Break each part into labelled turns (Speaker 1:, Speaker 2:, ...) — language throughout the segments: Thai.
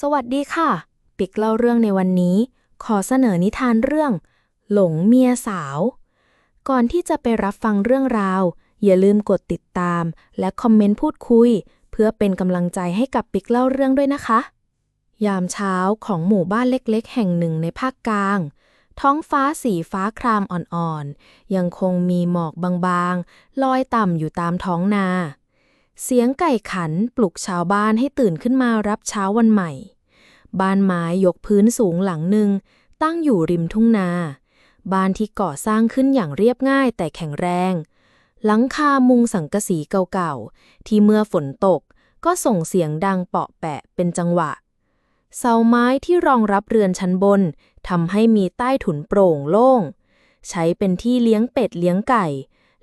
Speaker 1: สวัสดีค่ะ ปิกเล่าเรื่องในวันนี้ ขอเสนอนิทานเรื่อง หลงเมียสาว ก่อนที่จะไปรับฟังเรื่องราว อย่าลืมกดติดตาม และคอมเมนต์พูดคุย เพื่อเป็นกำลังใจให้กับปิกเล่าเรื่องด้วยนะคะ ยามเช้าของหมู่บ้านเล็กๆ แห่งหนึ่งในภาคกลาง ท้องฟ้าสีฟ้าครามอ่อนๆ ยังคงมีหมอกบางๆ ลอยต่ำอยู่ตามท้องนา เสียงไก่ขันปลุกชาวบ้านให้ตื่นขึ้นมารับเช้าวันใหม่ บ้านไม้ยกพื้นสูงหลังหนึ่ง ตั้งอยู่ริมทุ่งนา บ้านที่ก่อสร้างขึ้นอย่างเรียบง่ายแต่แข็งแรง หลังคามุงสังกะสีเก่าๆ ที่เมื่อฝนตกก็ส่งเสียงดังเปาะแปะเป็นจังหวะ เสาไม้ที่รองรับเรือนชั้นบนทำให้มีใต้ถุนโปร่งโล่ง ใช้เป็นที่เลี้ยงเป็ดเลี้ยงไก่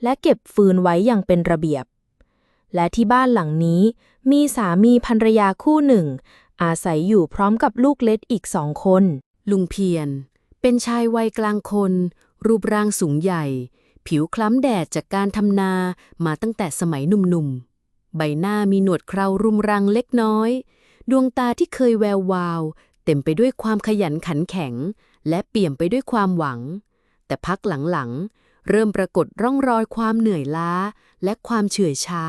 Speaker 1: และเก็บฟืนไว้อย่างเป็นระเบียบ และที่บ้านหลังนี้ มีสามีภรรยาคู่หนึ่ง อาศัยอยู่พร้อมกับลูกเล็กอีกสองคน
Speaker 2: ลุงเพียรเป็นชายวัยกลางคน รูปร่างสูงใหญ่ ผิวคล้ำแดดจากการทำนามาตั้งแต่สมัยหนุ่มๆ ใบหน้ามีหนวดเครารุมรังเล็กน้อย ดวงตาที่เคยแวววาว เต็มไปด้วยความขยันขันแข็ง และเปี่ยมไปด้วยความหวัง แต่พักหลังๆเริ่มปรากฏร่องรอยความเหนื่อยล้าและความเฉื่อยชา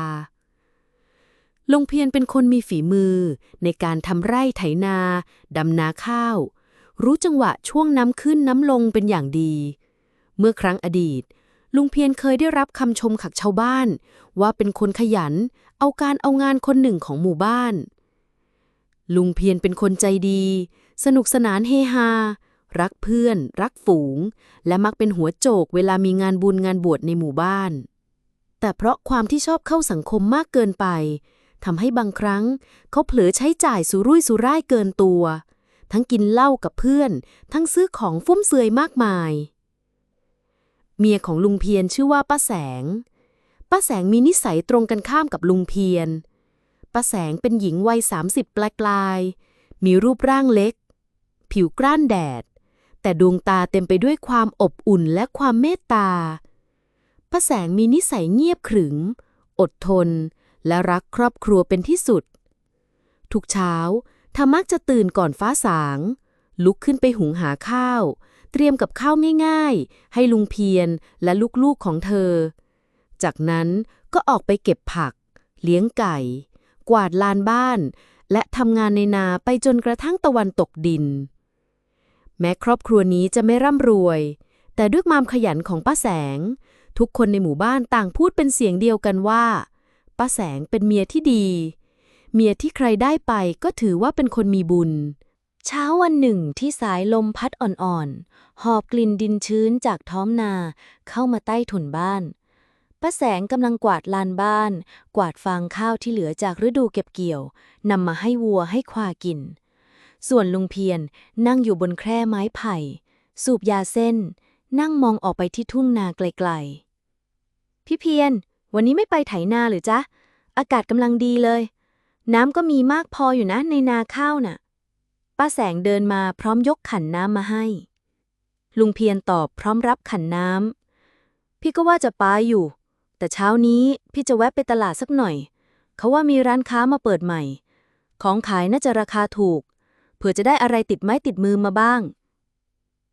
Speaker 2: ลุงเพียรเป็นคนมีฝีมือ ในการทำไร่ไถนา ดำนาข้าว รู้จังหวะช่วงน้ำขึ้นน้ำลงเป็นอย่างดี เมื่อครั้งอดีต ลุงเพียรเคยได้รับคำชมขักชาวบ้าน ว่าเป็นคนขยัน เอาการเอางานคนหนึ่งของหมู่บ้าน ลุงเพียรเป็นคนใจดี สนุกสนานเฮฮา รักเพื่อน รักฝูง และมักเป็นหัวโจกเวลามีงานบุญงานบวชในหมู่บ้าน แต่เพราะความที่ชอบเข้าสังคมมากเกินไป ทำให้บางครั้ง เขาเผลอใช้จ่ายสุรุ่ยสุร่ายเกินตัว ทั้งกินเหล้ากับเพื่อน ทั้งซื้อของฟุ่มเฟือยมากมาย เมียของลุงเพียรชื่อว่าป้าแสง ป้าแสงมีนิสัยตรงกันข้ามกับลุงเพียรป้าแสงเป็นหญิงวัยสามสิบปลาย มีรูปร่างเล็ก ผิวกร้านแดด แต่ดวงตาเต็มไปด้วยความอบอุ่นและความเมตตาป้าแสงมีนิสัยเงียบขรึม อดทน และรักครอบครัวเป็นที่สุด ทุกเช้าเธอมักจะตื่นก่อนฟ้าสาง ลุกขึ้นไปหุงหาข้าว เตรียมกับข้าวง่ายๆ ให้ลุงเพียรและลูกๆของเธอ จากนั้นก็ออกไปเก็บผัก เลี้ยงไก่ กวาดลานบ้าน และทำงานในนาไปจนกระทั่งตะวันตกดิน แม้ครอบครัวนี้จะไม่ร่ำรวย แต่ด้วยความขยันของป้าแสง ทุกคนในหมู่บ้านต่างพูดเป็นเสียงเดียวกันว่า ป้าแสงเป็นเมียที่ดี เมียที่ใครได้ไปก็ถือว่าเป็นคนมีบุญ
Speaker 1: เช้าวันหนึ่งที่สายลมพัดอ่อนๆ หอบกลิ่นดินชื้นจากท้องนาเข้ามาใต้ถุนบ้านป้าแสงกำลังกวาดลานบ้าน กวาดฟางข้าวที่เหลือจากฤดูเก็บเกี่ยวนำมาให้วัวให้ควากิน ส่วนลุงเพียรนั่งอยู่บนแคร่ไม้ไผ่ สูบยาเส้น นั่งมองออกไปที่ทุ่งนาไกลๆ พี่เพียร วันนี้ไม่ไปไถนาหรือจ๊ะ อากาศกำลังดีเลย น้ำก็มีมากพออยู่นะในนาข้าวน่ะ ป้าแสงเดินมาพร้อมยกขันน้ำมาให้ ลุงเพียรตอบพร้อมรับขันน้ำ พี่ก็ว่าจะไปอยู่ แต่เช้านี้พี่จะแวะไปตลาดสักหน่อย เขาว่ามีร้านค้ามาเปิดใหม่ ของขายน่าจะราคาถูก เผื่อจะได้อะไรติดไม้ติดมือมาบ้าง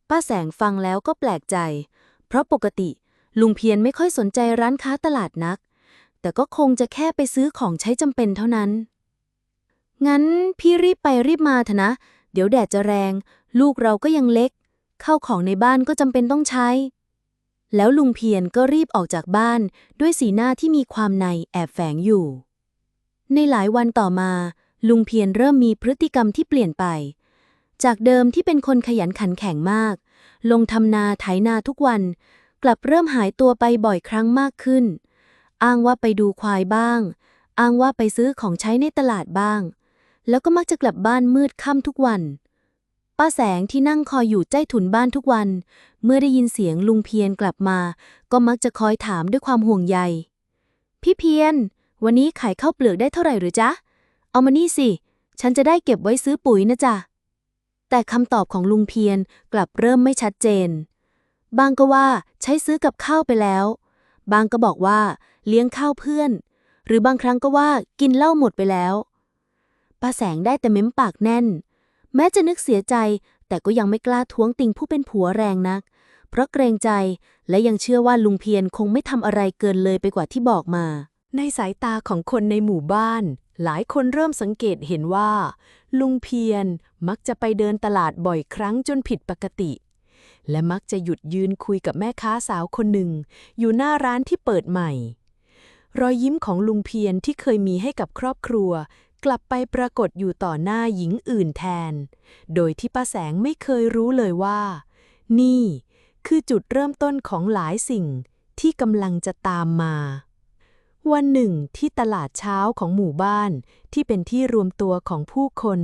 Speaker 1: ป้าแสงฟังแล้วก็แปลกใจ เพราะปกติ ลุงเพียรไม่ค่อยสนใจร้านค้าตลาดนัก แต่ก็คงจะแค่ไปซื้อของใช้จำเป็นเท่านั้น งั้นพี่รีบไปรีบมาเถอะนะ เดี๋ยวแดดจะแรง ลูกเราก็ยังเล็ก เข้าของในบ้านก็จำเป็นต้องใช้ แล้วลุงเพียรก็รีบออกจากบ้าน ด้วยสีหน้าที่มีความในแอบแฝงอยู่ ในหลายวันต่อมา ลุงเพียรเริ่มมีพฤติกรรมที่เปลี่ยนไป จากเดิมที่เป็นคนขยันขันแข็งมาก ลงทำนาไถนาทุกวัน กลับเริ่มหายตัวไปบ่อยครั้งมากขึ้น อ้างว่าไปดูควายบ้าง อ้างว่าไปซื้อของใช้ในตลาดบ้าง แล้วก็มักจะกลับบ้านมืดค่ำทุกวัน ป้าแสงที่นั่งคอยอยู่ใต้ถุนบ้านทุกวัน เมื่อได้ยินเสียงลุงเพียรกลับมา ก็มักจะคอยถามด้วยความห่วงใย พี่เพียร วันนี้ขายข้าวเปลือกได้เท่าไหร่หรือจ๊ะ เอามานี่สิ ฉันจะได้เก็บไว้ซื้อปุ๋ยนะจ๊ะแต่คำตอบของลุงเพียรกลับเริ่มไม่ชัดเจน บางก็ว่าใช้ซื้อกับข้าวไปแล้ว บางก็บอกว่าเลี้ยงข้าวเพื่อน หรือบางครั้งก็ว่ากินเหล้าหมดไปแล้วป้า
Speaker 3: แสงได้แต่เม้มปากแน่น แม้จะนึกเสียใจแต่ก็ยังไม่กล้าท้วงติงผู้เป็นผัวแรงนัก เพราะเกรงใจและยังเชื่อว่าลุงเพียรคงไม่ทำอะไรเกินเลยไปกว่าที่บอกมา
Speaker 1: ในสายตาของคนในหมู่บ้าน หลายคนเริ่มสังเกตเห็นว่า ลุงเพียรมักจะไปเดินตลาดบ่อยครั้งจนผิดปกติ และมักจะหยุดยืนคุยกับแม่ค้าสาวคนหนึ่ง อยู่หน้าร้านที่เปิดใหม่ รอยยิ้มของลุงเพียรที่เคยมีให้กับครอบครัว กลับไปปรากฏอยู่ต่อหน้าหญิงอื่นแทน โดยที่ป้าแสงไม่เคยรู้เลยว่า นี่คือจุดเริ่มต้นของหลายสิ่งที่กำลังจะตามมา วันหนึ่งที่ตลาดเช้าของหมู่บ้านที่เป็นที่รวมตัวของผู้คน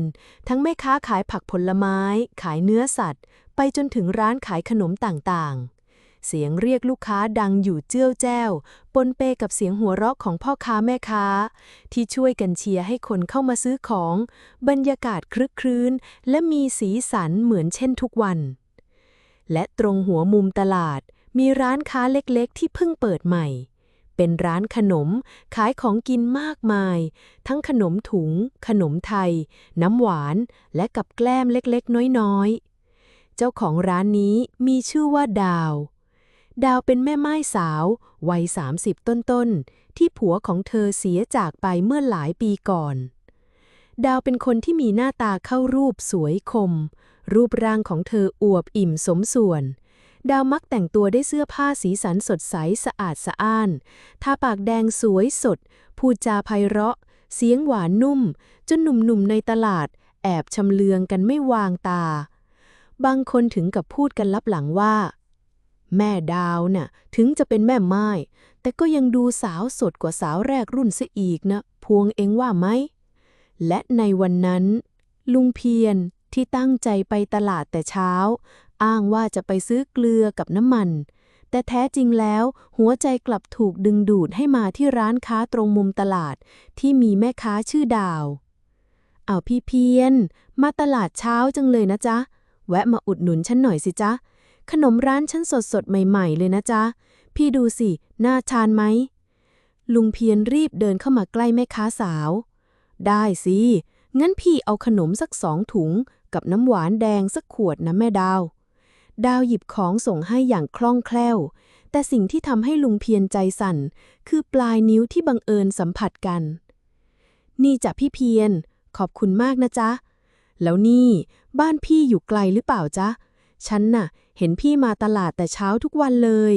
Speaker 1: ทั้งแม่ค้าขายผักผลไม้ ขายเนื้อสัตว์ ไปจนถึงร้านขายขนมต่างๆ เสียงเรียกลูกค้าดังอยู่เจ้าแจ้ว ปนเปกับเสียงหัวเราะของพ่อค้าแม่ค้า ที่ช่วยกันเชียร์ให้คนเข้ามาซื้อของ บรรยากาศครึกครื้น และมีสีสันเหมือนเช่นทุกวัน และตรงหัวมุมตลาด มีร้านค้าเล็กๆ ที่เพิ่งเปิดใหม่เป็นร้านขนมขายของกินมากมาย ทั้งขนมถุง ขนมไทย น้ำหวาน และกับแกล้มเล็กๆ น้อยๆ เจ้าของร้านนี้มีชื่อว่าดาว ดาวเป็นแม่ไม้สาว วัย 30 ต้นๆ ที่ผัวของเธอเสียจากไปเมื่อหลายปีก่อน ดาวเป็นคนที่มีหน้าตาเข้ารูปสวยคม รูปร่างของเธออวบอิ่มสมส่วน ดาวมักแต่งตัวได้เสื้อผ้าสีสันสดใสสะอาดสะอ้าน ทาปากแดงสวยสด พูดจาไพเราะ เสียงหวานนุ่ม จนหนุ่มๆในตลาดแอบชำเลืองกันไม่วางตา บางคนถึงกับพูดกันลับหลังว่า แม่ดาวน่ะ ถึงจะเป็นแม่ไม้ แต่ก็ยังดูสาวสดกว่าสาวแรกรุ่นซะอีกนะ พวงเองว่าไหม และในวันนั้น ลุงเพียรที่ตั้งใจไปตลาดแต่เช้า อ้างว่าจะไปซื้อเกลือกับน้ำมัน แต่แท้จริงแล้ว หัวใจกลับถูกดึงดูดให้มาที่ร้านค้าตรงมุมตลาด ที่มีแม่ค้าชื่อดาว เอาพี่เพียรมาตลาดเช้าจังเลยนะจ๊ะ แวะมาอุดหนุนฉันหน่อยสิจ๊ะ ขนมร้านฉันสดสดใหม่ ๆ เลยนะจ๊ะ พี่ดูสิ น่าทานไหม ลุงเพียรรีบเดินเข้ามาใกล้แม่ค้าสาว ได้สิ งั้นพี่เอาขนมสักสองถุง กับน้ำหวานแดงสักขวดนะแม่ดาว ดาวหยิบของส่งให้อย่างคล่องแคล่ว แต่สิ่งที่ทำให้ลุงเพียรใจสั่น คือปลายนิ้วที่บังเอิญสัมผัสกัน นี่จ้ะพี่เพียรขอบคุณมากนะจ๊ะ แล้วนี่บ้านพี่อยู่ไกลหรือเปล่าจ๊ะ ฉันน่ะ เห็นพี่มาตลาดแต่เช้าทุกวันเลย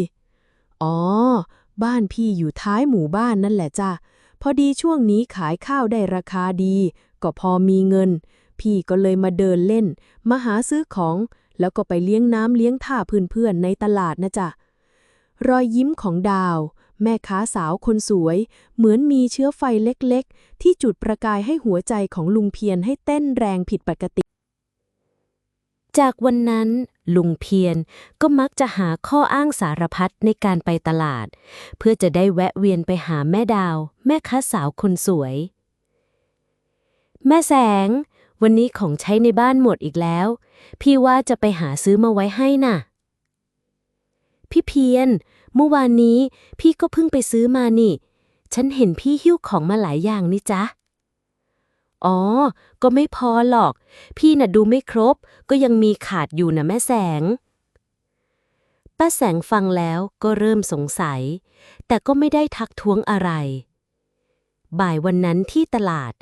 Speaker 1: อ๋อ บ้านพี่อยู่ท้ายหมู่บ้านนั่นแหละจ้ะ พอดีช่วงนี้ขายข้าวได้ราคาดี ก็พอมีเงิน พี่ก็เลยมาเดินเล่น มาหาซื้อของ แล้วก็ไปเลี้ยงน้ำเลี้ยงท่าเพื่อนๆในตลาดนะจ๊ะ รอยยิ้มของดาว แม่ค้าสาวคนสวย เหมือนมีเชื้อไฟเล็กๆ ที่จุดประกายให้หัวใจของลุงเพียรให้เต้นแรงผิดปกติ
Speaker 3: จากวันนั้น ลุงเพียรก็มักจะหาข้ออ้างสารพัดในการไปตลาด เพื่อจะได้แวะเวียนไปหาแม่ดาว แม่ค้าสาวคนสวย แม่แสง วันนี้ของใช้ในบ้านหมดอีกแล้ว พี่ว่าจะไปหาซื้อมาไว้ให้น่ะ พี่เพียร เมื่อวานนี้พี่ก็เพิ่งไปซื้อมานี่ ฉันเห็นพี่หิ้วของมาหลายอย่างนี่จ๊ะ อ๋อ ก็ไม่พอหรอก พี่น่ะดูไม่ครบ ก็ยังมีขาดอยู่นะแม่แสง ป้าแสงฟังแล้วก็เริ่มสงสัย แต่ก็ไม่ได้ทักท้วงอะไร บ่ายวันนั้นที่ตลาด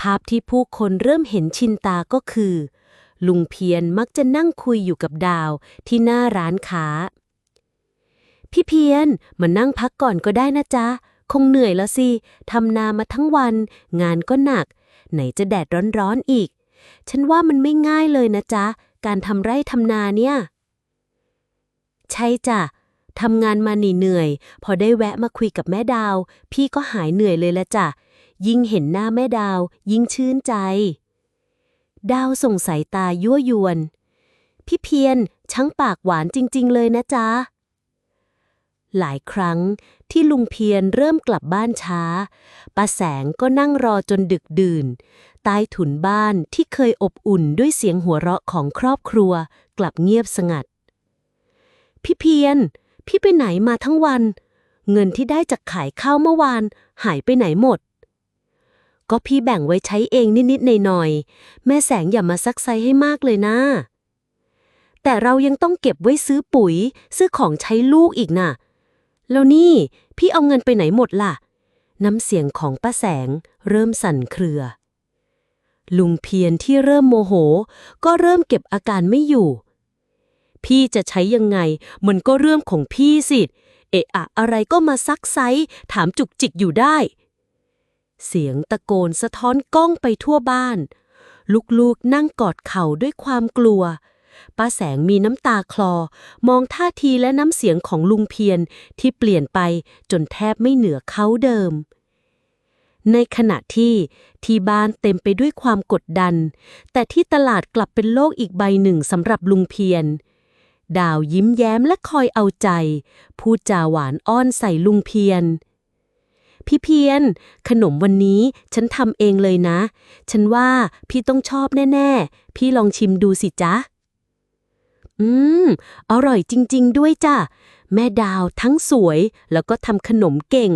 Speaker 3: ภาพที่ผู้คนเริ่มเห็นชินตาก็คือ ลุงเพียรมักจะนั่งคุยอยู่กับดาวที่หน้าร้านค้า พี่เพียรมานั่งพักก่อนก็ได้นะจ๊ะ คงเหนื่อยแล้วสิทำนามาทั้งวัน งานก็หนัก ไหนจะแดดร้อนๆอีก ฉันว่ามันไม่ง่ายเลยนะจ๊ะ การทำไร่ทำนาเนี่ย ใช่จ้ะทำงานมาเหนื่อย พอได้แวะมาคุยกับแม่ดาว พี่ก็หายเหนื่อยเลยละจ้ะ ยิ่งเห็นหน้าแม่ดาว ยิ่งชื่นใจ ดาวส่งสายตายั่วยวน พี่เพียรช่างปากหวานจริง ๆ เลยนะจ๊ะ หลายครั้งที่ลุงเพียรเริ่มกลับบ้านช้าป้าแสงก็นั่งรอจนดึกดื่น ใต้ถุนบ้านที่เคยอบอุ่นด้วยเสียงหัวเราะของครอบครัว กลับเงียบสงัด พี่เพียร พี่ไปไหนมาทั้งวัน เงินที่ได้จากขายข้าวเมื่อวาน หายไปไหนหมด ก็พี่แบ่งไว้ใช้เองนิดๆหน่อยๆแม่แสงอย่ามาซักไซให้มากเลยนะแต่เรายังต้องเก็บไว้ซื้อปุ๋ย ซื้อของใช้ลูกอีกน่ะ แล้วนี่พี่เอาเงินไปไหนหมดล่ะ น้ำเสียงของป้าแสงเริ่มสั่นเครือ ลุงเพียรที่เริ่มโมโห ก็เริ่มเก็บอาการไม่อยู่ พี่จะใช้ยังไง มันก็เรื่องของพี่สิเอะอะอะไรก็มาซักไซถามจุกจิกอยู่ได้ เสียงตะโกนสะท้อนก้องไปทั่วบ้าน ลูกๆนั่งกอดเข่าด้วยความกลัว ป้าแสงมีน้ำตาคลอ มองท่าทีและน้ำเสียงของลุงเพียรที่เปลี่ยนไปจนแทบไม่เหนือเขาเดิม ในขณะที่ที่บ้านเต็มไปด้วยความกดดัน แต่ที่ตลาดกลับเป็นโลกอีกใบหนึ่งสำหรับลุงเพียรดาวยิ้มแย้มและคอยเอาใจ พูดจาหวานอ้อนใส่ลุงเพียรพี่เพียรขนมวันนี้ฉันทำเองเลยนะ ฉันว่าพี่ต้องชอบแน่ ๆ พี่ลองชิมดูสิจ๊ะ อืม อร่อยจริง ๆ ด้วยจ้ะ แม่ดาวทั้งสวยแล้วก็ทำขนมเก่ง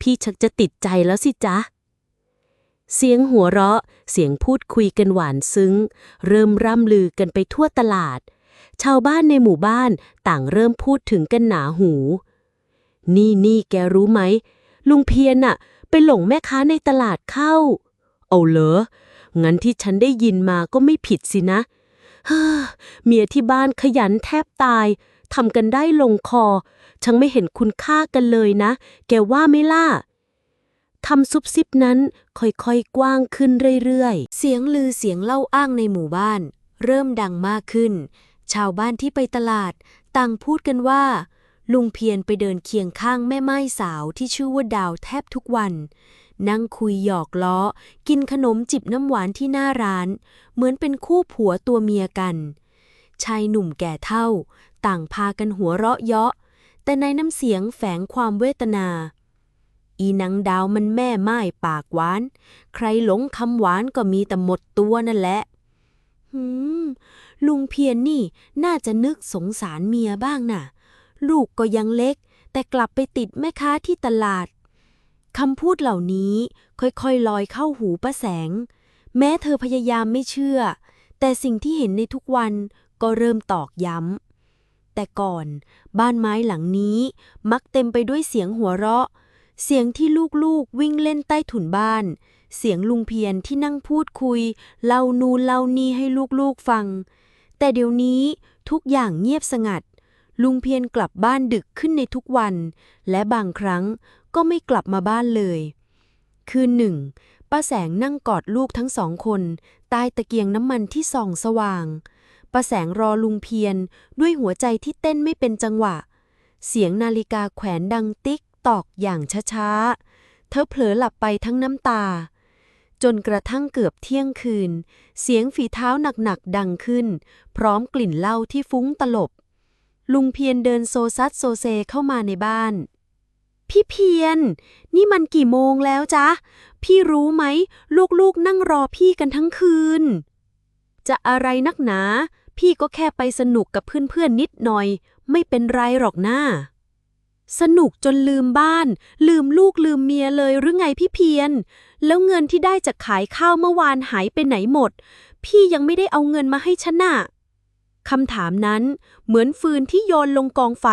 Speaker 3: พี่ชักจะติดใจแล้วสิจ๊ะ เสียงหัวเราะ เสียงพูดคุยกันหวานซึ้ง เริ่มร่ำลือกันไปทั่วตลาด ชาวบ้านในหมู่บ้านต่างเริ่มพูดถึงกันหนาหู นี่นี่แกรู้ไหม ลุงเพียน่ะ ไปหลงแม่ค้าในตลาดเข้า เอาเหรอ งั้นที่ฉันได้ยินมาก็ไม่ผิดสินะเเมียที่บ้านขยันแทบตายทำกันได้ลงคอ ฉันไม่เห็นคุณค่ากันเลยนะ แกว่าไม่ล่ะทำซุบซิบนั้นค่อยๆ กว้างขึ้นเรื่อยๆ
Speaker 1: เสียงลือเสียงเล่าอ้างในหมู่บ้าน เริ่มดังมากขึ้น ชาวบ้านที่ไปตลาด ต่างพูดกันว่า ลุงเพียรไปเดินเคียงข้างแม่ไม้สาวที่ชื่อว่าดาวแทบทุกวัน นั่งคุยหยอกล้อ กินขนมจิบน้ำหวานที่หน้าร้าน เหมือนเป็นคู่ผัวตัวเมียกัน ชายหนุ่มแก่เท่า ต่างพากันหัวเราะเยาะ แต่ในน้ำเสียงแฝงความเวทนา อีนางดาวมันแม่ไม้ปากหวาน ใครหลงคำหวานก็มีแต่หมดตัวนั่นแหละหืม ลุงเพียรนนี่น่าจะนึกสงสารเมียบ้างน่ะ ลูกก็ยังเล็ก แต่กลับไปติดแม่ค้าที่ตลาด คำพูดเหล่านี้ค่อยๆลอยเข้าหูป้าแสง แม้เธอพยายามไม่เชื่อ แต่สิ่งที่เห็นในทุกวันก็เริ่มตอกย้ำ แต่ก่อนบ้านไม้หลังนี้มักเต็มไปด้วยเสียงหัวเราะ เสียงที่ลูกๆวิ่งเล่นใต้ถุนบ้าน เสียงลุงเพียรที่นั่งพูดคุย เล่านูนเล่านี่ให้ลูกๆฟัง แต่เดี๋ยวนี้ทุกอย่างเงียบสงัดลุงเพียรกลับบ้านดึกขึ้นในทุกวัน และบางครั้ง ก็ไม่กลับมาบ้านเลย คืนหนึ่งป้าแสงนั่งกอดลูกทั้งสองคน ใต้ตะเกียงน้ำมันที่ส่องสว่างป้าแสงรอลุงเพียรด้วยหัวใจที่เต้นไม่เป็นจังหวะ เสียงนาฬิกาแขวนดังติ๊กตอกอย่างช้าๆ เธอเผลอหลับไปทั้งน้ำตา จนกระทั่งเกือบเที่ยงคืน เสียงฝีเท้าหนักๆดังขึ้น พร้อมกลิ่นเหล้าที่ฟุ้งตลบ ลุงเพียรเดินโซซัดโซเซเข้ามาในบ้าน พี่เพียรนี่มันกี่โมงแล้วจ๊ะ พี่รู้ไหม ลูกๆนั่งรอพี่กันทั้งคืน จะอะไรนักหนา พี่ก็แค่ไปสนุกกับเพื่อนๆนิดหน่อย ไม่เป็นไรหรอกน้าสนุกจนลืมบ้าน ลืมลูกลืมเมียเลยหรือไงพี่เพียรแล้วเงินที่ได้จากขายข้าวเมื่อวานหายไปไหนหมด พี่ยังไม่ได้เอาเงินมาให้ฉันน่ะคำถามนั้นเหมือนฟืนที่โยนลงกองไฟ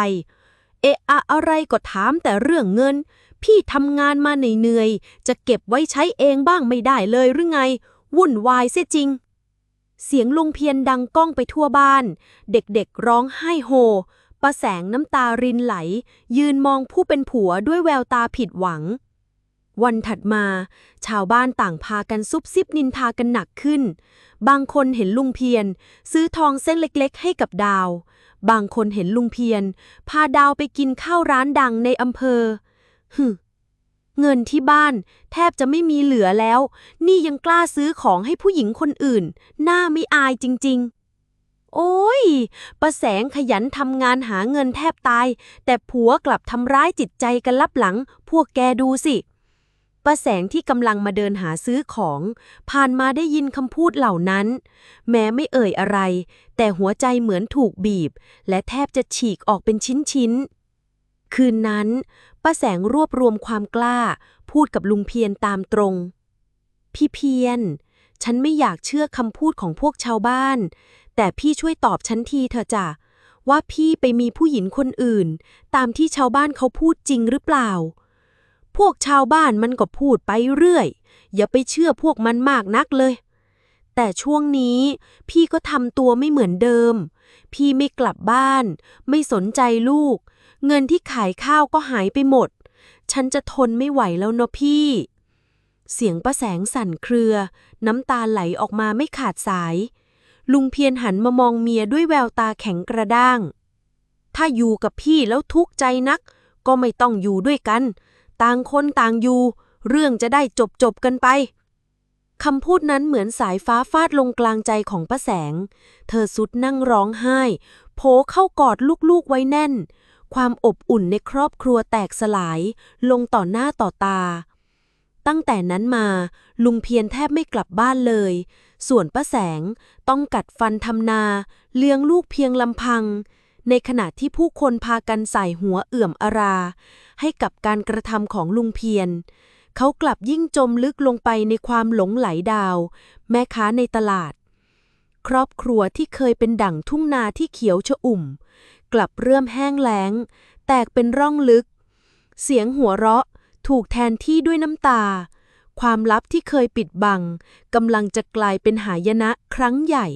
Speaker 1: เอะอะอะไรก็ถามแต่เรื่องเงิน พี่ทำงานมาเหนื่อยๆจะเก็บไว้ใช้เองบ้างไม่ได้เลยหรือไง วุ่นวายเสียจริง เสียงลุงเพียรดังก้องไปทั่วบ้าน เด็กๆร้องไห้โฮป้าแสงน้ำตารินไหล ยืนมองผู้เป็นผัวด้วยแววตาผิดหวัง วันถัดมา ชาวบ้านต่างพากันซุบซิบนินทากันหนักขึ้น บางคนเห็นลุงเพียรซื้อทองเส้นเล็กๆ ให้กับดาว บางคนเห็นลุงเพียรพาดาวไปกินข้าวร้านดังในอำเภอฮึเงินที่บ้านแทบจะไม่มีเหลือแล้ว นี่ยังกล้าซื้อของให้ผู้หญิงคนอื่น หน้าไม่อายจริง ๆ โอ้ย ประแสงขยันทำงานหาเงินแทบตาย แต่ผัวกลับทำร้ายจิตใจกันลับหลัง พวกแกดูสิ ป้าแสงที่กำลังมาเดินหาซื้อของ ผ่านมาได้ยินคำพูดเหล่านั้น แม้ไม่เอ่ยอะไร แต่หัวใจเหมือนถูกบีบ และแทบจะฉีกออกเป็นชิ้นๆ คืนนั้น ป้าแสงรวบรวมความกล้า พูดกับลุงเพียรตามตรง พี่เพียนฉันไม่อยากเชื่อคำพูดของพวกชาวบ้าน แต่พี่ช่วยตอบฉันทีเถอะจ้ะว่าพี่ไปมีผู้หญิงคนอื่น ตามที่ชาวบ้านเขาพูดจริงหรือเปล่า พวกชาวบ้านมันก็พูดไปเรื่อย อย่าไปเชื่อพวกมันมากนักเลย แต่ช่วงนี้พี่ก็ทำตัวไม่เหมือนเดิม พี่ไม่กลับบ้าน ไม่สนใจลูก เงินที่ขายข้าวก็หายไปหมด ฉันจะทนไม่ไหวแล้วเนาะพี่ เสียงป้าแสงสั่นเครือ น้ำตาไหลออกมาไม่ขาดสาย ลุงเพียรหันมามองเมียด้วยแววตาแข็งกระด้าง ถ้าอยู่กับพี่แล้วทุกข์ใจนัก ก็ไม่ต้องอยู่ด้วยกัน ต่างคนต่างอยู่ เรื่องจะได้จบจบกันไปคำพูดนั้นเหมือนสายฟ้าฟาดลงกลางใจของป้าแสง เธอสุดนั่งร้องไห้ โผเข้ากอดลูกๆไว้แน่น ความอบอุ่นในครอบครัวแตกสลาย ลงต่อหน้าต่อตา ตั้งแต่นั้นมา ลุงเพียรแทบไม่กลับบ้านเลย ส่วนป้าแสงต้องกัดฟันทำนา เลี้ยงลูกเพียงลำพัง ในขณะที่ผู้คนพากันใส่หัวเอื่อมอารา ให้กับการกระทำของลุงเพียร เขากลับยิ่งจมลึกลงไปในความหลงไหลดาว แม่ค้าในตลาด ครอบครัวที่เคยเป็นดั่งทุ่งนาที่เขียวชอุ่ม กลับเริ่มแห้งแล้ง แตกเป็นร่องลึก เสียงหัวเราะถูกแทนที่ด้วยน้ำตา ความลับที่เคยปิดบังกำลังจะกลายเป็นหายนะครั้งใหญ่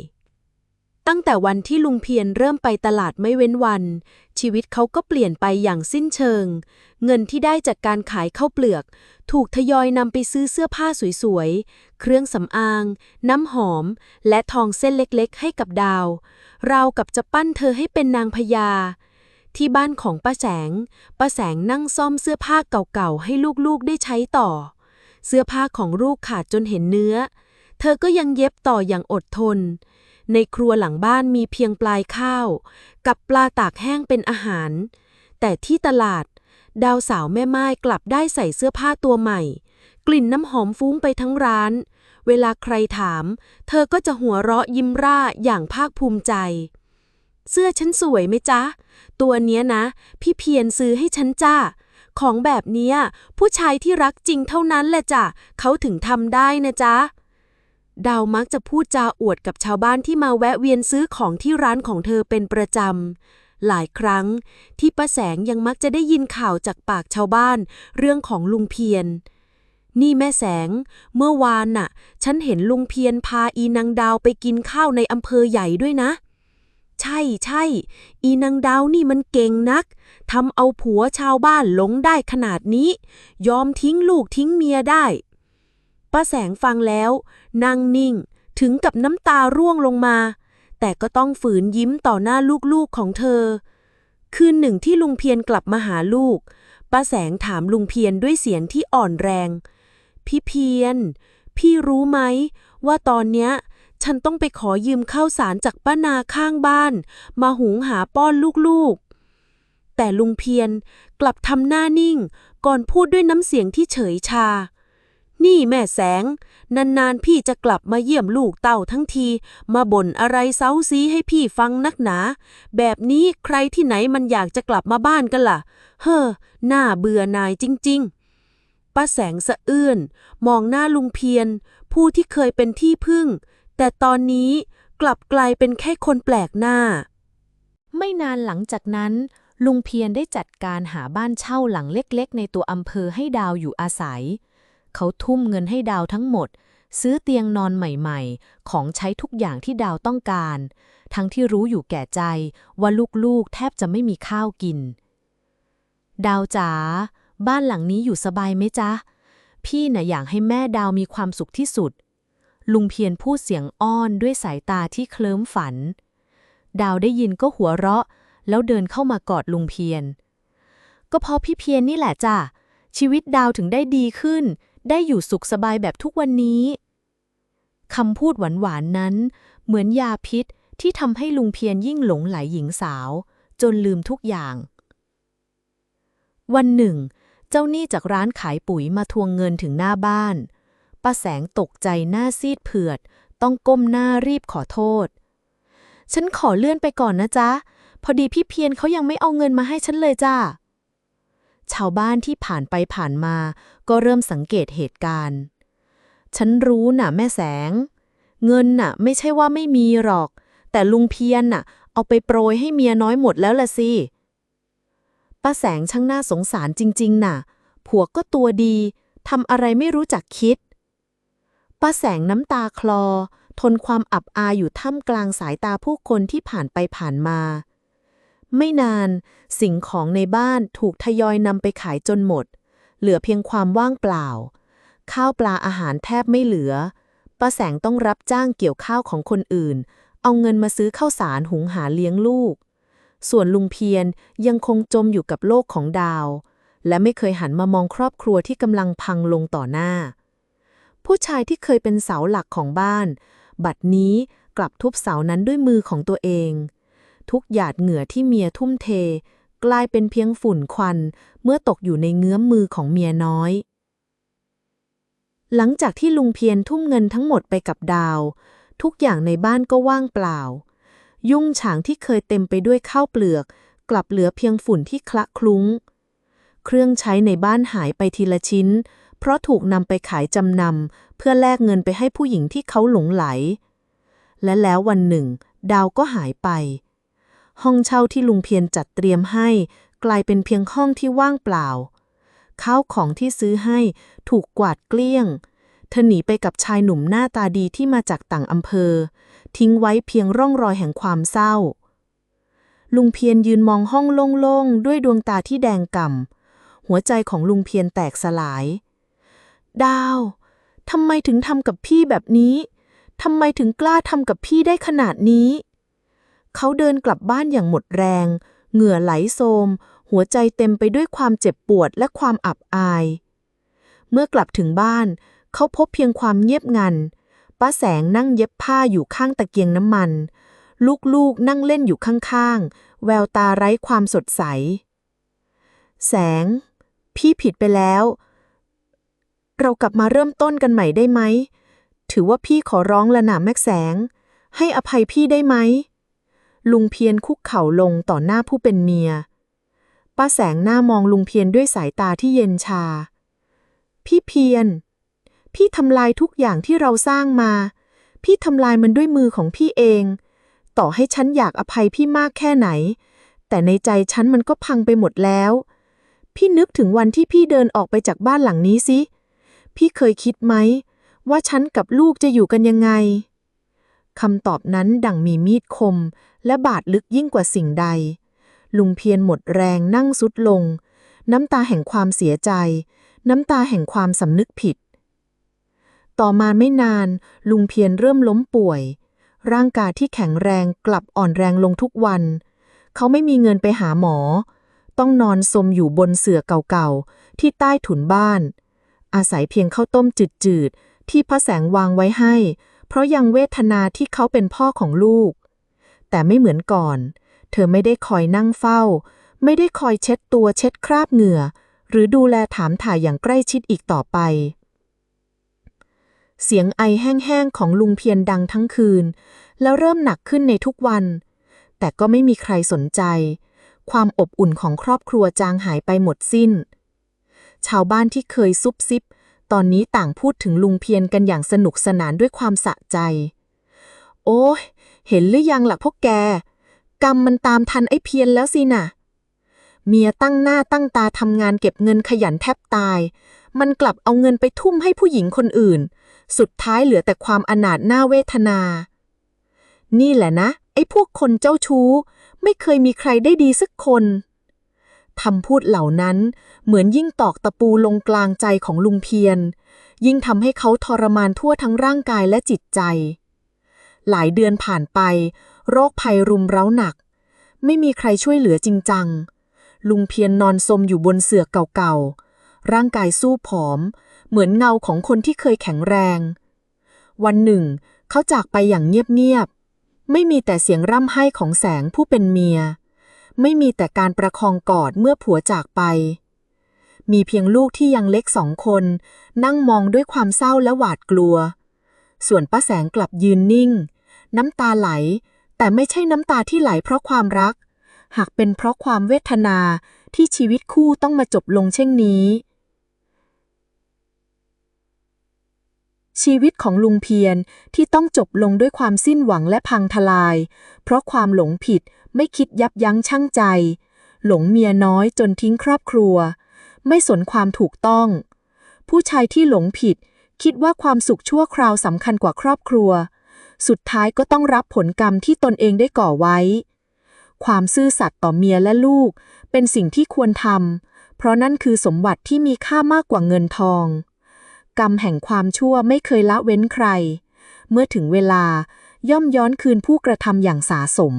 Speaker 1: ตั้งแต่วันที่ลุงเพียรเริ่มไปตลาดไม่เว้นวัน ชีวิตเขาก็เปลี่ยนไปอย่างสิ้นเชิง เงินที่ได้จากการขายข้าวเปลือก ถูกทยอยนำไปซื้อเสื้อผ้าสวยๆ เครื่องสำอาง น้ำหอม และทองเส้นเล็กๆ ให้กับดาว ราวกับจะปั้นเธอให้เป็นนางพญาที่บ้านของป้าแสง ป้าแสงนั่งซ่อมเสื้อผ้าเก่าๆ ให้ลูกๆ ได้ใช้ต่อ เสื้อผ้าของลูกขาดจนเห็นเนื้อ เธอก็ยังเย็บต่ออย่างอดทน ในครัวหลังบ้านมีเพียงปลายข้าว กับปลาตากแห้งเป็นอาหาร แต่ที่ตลาด ดาวสาวแม่ไม้กลับได้ใส่เสื้อผ้าตัวใหม่ กลิ่นน้ำหอมฟุ้งไปทั้งร้าน เวลาใครถาม เธอก็จะหัวเราะยิ้มร่าอย่างภาคภูมิใจ เสื้อฉันสวยไหมจ๊ะ ตัวเนี้ยนะ พี่เพียรซื้อให้ฉันจ้าของแบบเนี้ยผู้ชายที่รักจริงเท่านั้นแหละจ้ะเขาถึงทำได้นะจ๊ะ ดาวมักจะพูดจาอวดกับชาวบ้านที่มาแวะเวียนซื้อของที่ร้านของเธอเป็นประจำ หลายครั้งที่ป้าแสงยังมักจะได้ยินข่าวจากปากชาวบ้าน เรื่องของลุงเพียรนี่แม่แสง เมื่อวานน่ะ ฉันเห็นลุงเพียรพาอีนางดาวไปกินข้าวในอำเภอใหญ่ด้วยนะ ใช่ใช่ อีนางดาวนี่มันเก่งนักทำเอาผัวชาวบ้านหลงได้ขนาดนี้ ยอมทิ้งลูกทิ้งเมียได้ป้าแสงฟังแล้ว นั่งนิ่ง ถึงกับน้ำตาร่วงลงมา แต่ก็ต้องฝืนยิ้มต่อหน้าลูกๆของเธอ คืนหนึ่งที่ลุงเพียรกลับมาหาลูก ป้าแสงถามลุงเพียรด้วยเสียงที่อ่อนแรง พี่เพียร พี่รู้ไหม ว่าตอนเนี้ยฉันต้องไปขอยืมข้าวสารจากป้านาข้างบ้าน มาหุงหาป้อนลูกๆ แต่ลุงเพียรกลับทำหน้านิ่ง ก่อนพูดด้วยน้ำเสียงที่เฉยชา นี่แม่แสง นานๆพี่จะกลับมาเยี่ยมลูกเต่าทั้งที มาบ่นอะไรเซาซีให้พี่ฟังนักหนา แบบนี้ใครที่ไหนมันอยากจะกลับมาบ้านกันล่ะ เฮ้อน่าเบื่อนายจริง ๆ ป้าแสงสะอื้นมองหน้าลุงเพียรผู้ที่เคยเป็นที่พึ่ง แต่ตอนนี้กลับกลายเป็นแค่คนแปลกหน้า
Speaker 3: ไม่นานหลังจากนั้น ลุงเพียรได้จัดการหาบ้านเช่าหลังเล็กๆ ในตัวอำเภอให้ดาวอยู่อาศัย เขาทุ่มเงินให้ดาวทั้งหมด ซื้อเตียงนอนใหม่ๆ ของใช้ทุกอย่างที่ดาวต้องการ ทั้งที่รู้อยู่แก่ใจว่าลูกๆแทบจะไม่มีข้าวกิน ดาวจ๋าบ้านหลังนี้อยู่สบายไหมจ๊ะ พี่น่ะอยากให้แม่ดาวมีความสุขที่สุด ลุงเพียรพูดเสียงอ้อนด้วยสายตาที่เคลิ้มฝัน ดาวได้ยินก็หัวเราะ แล้วเดินเข้ามากอดลุงเพียรก็เพราะพี่เพียรนี่แหละจ้ะชีวิตดาวถึงได้ดีขึ้น ได้อยู่สุขสบายแบบทุกวันนี้คำพูดหวานๆนั้น เหมือนยาพิษที่ทำให้ลุงเพียรยิ่งหลงไหลหญิงสาว จนลืมทุกอย่าง วันหนึ่ง เจ้าหนี้จากร้านขายปุ๋ยมาทวงเงินถึงหน้าบ้านป้าแสงตกใจหน้าซีดเผือด ต้องก้มหน้ารีบขอโทษ ฉันขอเลื่อนไปก่อนนะจ๊ะ พอดีพี่เพียรเขายังไม่เอาเงินมาให้ฉันเลยจ้า ชาวบ้านที่ผ่านไปผ่านมา ก็เริ่มสังเกตเหตุการณ์
Speaker 1: ฉันรู้น่ะ แม่แสง เงินน่ะ ไม่ใช่ว่าไม่มีหรอก แต่ลุงเพียนน่ะ เอาไปโปรยให้เมียน้อยหมดแล้วละสิป้าแสงช่างน่าสงสารจริง ๆ น่ะ ผัวก็ตัวดีทำอะไรไม่รู้จักคิดป้าแสงน้ำตาคลอ ทนความอับอายอยู่ท่ามกลางสายตาผู้คนที่ผ่านไปผ่านมา ไม่นาน สิ่งของในบ้านถูกทยอยนำไปขายจนหมด เหลือเพียงความว่างเปล่า ข้าวปลาอาหารแทบไม่เหลือป้าแสงต้องรับจ้างเกี่ยวข้าวของคนอื่น เอาเงินมาซื้อข้าวสารหุงหาเลี้ยงลูก ส่วนลุงเพียรยังคงจมอยู่กับโลกของดาว และไม่เคยหันมามองครอบครัวที่กำลังพังลงต่อหน้า ผู้ชายที่เคยเป็นเสาหลักของบ้าน บัดนี้กลับทุบเสานั้นด้วยมือของตัวเอง ทุกหยาดเหงื่อที่เมียทุ่มเท กลายเป็นเพียงฝุ่นควัน เมื่อตกอยู่ในเงื้อมมือของเมียน้อย หลังจากที่ลุงเพียรทุ่มเงินทั้งหมดไปกับดาว ทุกอย่างในบ้านก็ว่างเปล่า ยุ่งฉางที่เคยเต็มไปด้วยข้าวเปลือก กลับเหลือเพียงฝุ่นที่คละคลุ้ง เครื่องใช้ในบ้านหายไปทีละชิ้น เพราะถูกนำไปขายจำนำเพื่อแลกเงินไปให้ผู้หญิงที่เขาหลงไหลและแล้ววันหนึ่ง ดาวก็หายไป ห้องเช่าที่ลุงเพียรจัดเตรียมให้ กลายเป็นเพียงห้องที่ว่างเปล่าข้าวของที่ซื้อให้ถูกกวาดเกลี้ยง เธอหนีไปกับชายหนุ่มหน้าตาดีที่มาจากต่างอำเภอ ทิ้งไว้เพียงร่องรอยแห่งความเศร้า ลุงเพียรยืนมองห้องโล่งๆ ด้วยดวงตาที่แดงก่ำ หัวใจของลุงเพียรแตกสลาย ดาวทำไมถึงทำกับพี่แบบนี้ทำไมถึงกล้าทำกับพี่ได้ขนาดนี้ เขาเดินกลับบ้านอย่างหมดแรง เหงื่อไหลโซม หัวใจเต็มไปด้วยความเจ็บปวดและความอับอาย เมื่อกลับถึงบ้าน เขาพบเพียงความเงียบงัน ป้าแสงนั่งเย็บผ้าอยู่ข้างตะเกียงน้ำมัน ลูกๆนั่งเล่นอยู่ข้างๆ แววตาไร้ความสดใส แสง พี่ผิดไปแล้ว เรากลับมาเริ่มต้นกันใหม่ได้ไหม ถือว่าพี่ขอร้องละหนะแม็กแสง ให้อภัยพี่ได้ไหม ลุงเพียรคุกเข่าลงต่อหน้าผู้เป็นเมีย ป้าแสงหน้ามองลุงเพียรด้วยสายตาที่เย็นชา พี่เพียร พี่ทำลายทุกอย่างที่เราสร้างมา พี่ทำลายมันด้วยมือของพี่เอง ต่อให้ฉันอยากอภัยพี่มากแค่ไหน แต่ในใจฉันมันก็พังไปหมดแล้ว พี่นึกถึงวันที่พี่เดินออกไปจากบ้านหลังนี้สิ พี่เคยคิดไหม ว่าฉันกับลูกจะอยู่กันยังไง คำตอบนั้นดังมีมีดคม และบาดลึกยิ่งกว่าสิ่งใด ลุงเพียรหมดแรงนั่งสุดลง น้ำตาแห่งความเสียใจ น้ำตาแห่งความสำนึกผิด ต่อมาไม่นาน ลุงเพียรเริ่มล้มป่วย ร่างกายที่แข็งแรงกลับอ่อนแรงลงทุกวัน เขาไม่มีเงินไปหาหมอ ต้องนอนสมอยู่บนเสื่อเก่าๆ ที่ใต้ถุนบ้าน อาศัยเพียงข้าวต้มจืดๆที่พระแสงวางไว้ให้ เพราะยังเวทนาที่เขาเป็นพ่อของลูก แต่ไม่เหมือนก่อน เธอไม่ได้คอยนั่งเฝ้า ไม่ได้คอยเช็ดตัวเช็ดคราบเหงื่อ หรือดูแลถามถ่ายอย่างใกล้ชิดอีกต่อไป เสียงไอแห้งๆของลุงเพียรดังทั้งคืน แล้วเริ่มหนักขึ้นในทุกวัน แต่ก็ไม่มีใครสนใจ ความอบอุ่นของครอบครัวจางหายไปหมดสิ้น ชาวบ้านที่เคยซุบซิบ ตอนนี้ต่างพูดถึงลุงเพียรกันอย่างสนุกสนานด้วยความสะใจ โอ้ยเห็นหรือยังล่ะพวกแก กรรมมันตามทันไอ้เพียรแล้วสิน่ะ เมียตั้งหน้าตั้งตาทำงานเก็บเงินขยันแทบตาย มันกลับเอาเงินไปทุ่มให้ผู้หญิงคนอื่น สุดท้ายเหลือแต่ความอนาถหน้าเวทนา นี่แหละนะ ไอ้พวกคนเจ้าชู้ ไม่เคยมีใครได้ดีสักคน คำพูดเหล่านั้นเหมือนยิ่งตอกตะปูลงกลางใจของลุงเพียร ยิ่งทำให้เขาทรมานทั่วทั้งร่างกายและจิตใจ หลายเดือนผ่านไป โรคภัยรุมเร้าหนัก ไม่มีใครช่วยเหลือจริงจัง ลุงเพียรนนอนสมอยู่บนเสื่อเก่าๆ ร่างกายสู้ผอม เหมือนเงาของคนที่เคยแข็งแรง วันหนึ่ง เขาจากไปอย่างเงียบๆ ไม่มีแต่เสียงร่ำไห้ของแสงผู้เป็นเมีย ไม่มีแต่การประคองกอดเมื่อผัวจากไป มีเพียงลูกที่ยังเล็กสองคน นั่งมองด้วยความเศร้าและหวาดกลัว ส่วนป้าแสงกลับยืนนิ่ง น้ำตาไหล แต่ไม่ใช่น้ำตาที่ไหลเพราะความรัก หากเป็นเพราะความเวทนาที่ชีวิตคู่ต้องมาจบลงเช่นนี้ ชีวิตของลุงเพียรที่ต้องจบลงด้วยความสิ้นหวังและพังทลาย เพราะความหลงผิด ไม่คิดยับยั้งชั่งใจ หลงเมียน้อยจนทิ้งครอบครัว ไม่สนความถูกต้อง ผู้ชายที่หลงผิด คิดว่าความสุขชั่วคราวสำคัญกว่าครอบครัว สุดท้ายก็ต้องรับผลกรรมที่ตนเองได้ก่อไว้ ความซื่อสัตย์ต่อเมียและลูก เป็นสิ่งที่ควรทำเพราะนั่นคือสมบัติที่มีค่ามากกว่าเงินทอง กรรมแห่งความชั่วไม่เคยละเว้นใคร เมื่อถึงเวลาย่อมย้อนคืนผู้กระทำอย่างสาสม